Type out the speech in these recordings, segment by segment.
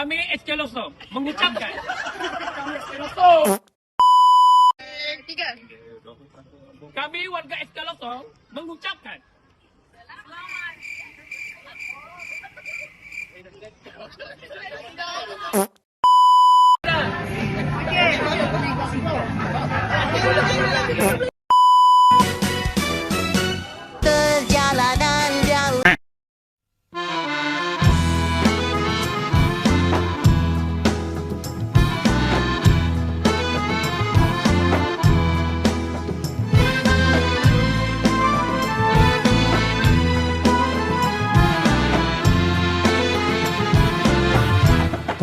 Kami Eskeloso mengucapkan. Kami Eskeloso Tiga. Kami warga Eskeloso mengucapkan. Perjalanan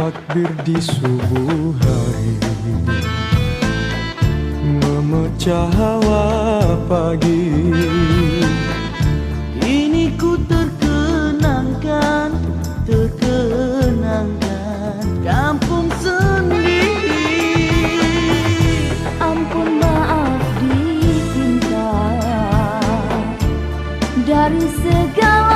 Takbir di subuh hari. Memecah hawa pagi. Ini ku terkenangkan Terkenangkan Kampung sendiri. Ampun maaf dicinta Dari segala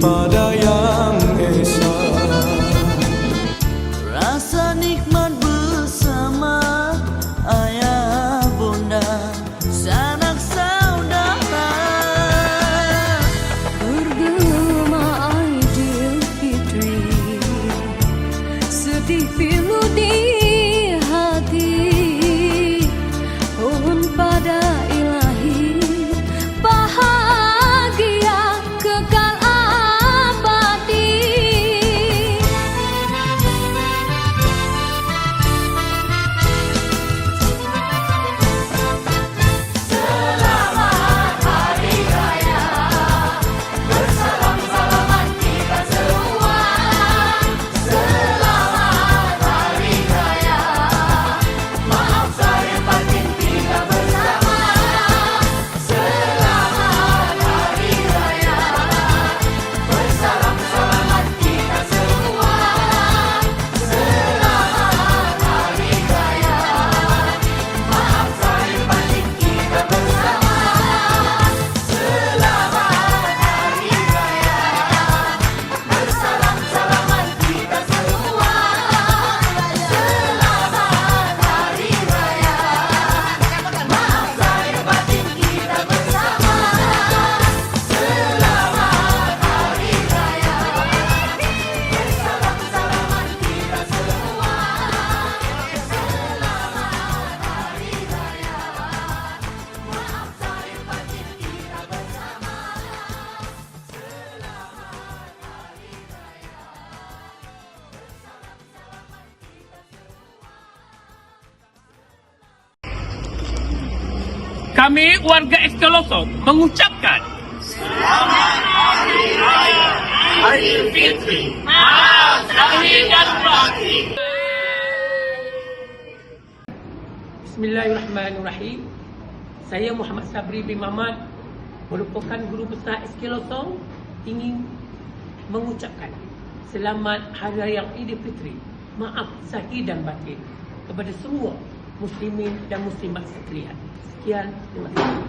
pada yang esa Kami warga Eskeloso mengucapkan Bismillahirrahmanirrahim. Saya Muhammad Sabri bin Mamat merupakan guru besar Eskelosong ingin mengucapkan selamat Hari Raya Aidilfitri. Maaf zahir dan batin kepada semua muslimin dan muslimat sekalian. Sekian, terima kasih.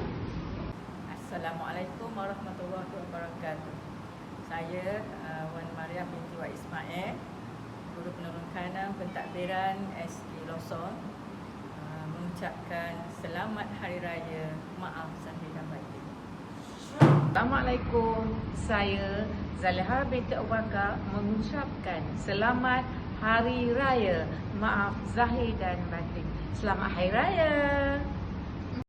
Assalamualaikum warahmatullahi wabarakatuh. Saya uh, Wan Maria binti Wa Ismail Guru Penerokanan Pentadbiran SK Losor uh, mengucapkan selamat Hari Raya Maaf Zahir dan Batin. Assalamualaikum. Saya Zaliha binti Abu Bakar mengucapkan selamat Hari Raya. Maaf Zahir dan Batin. Selamat Hari Raya.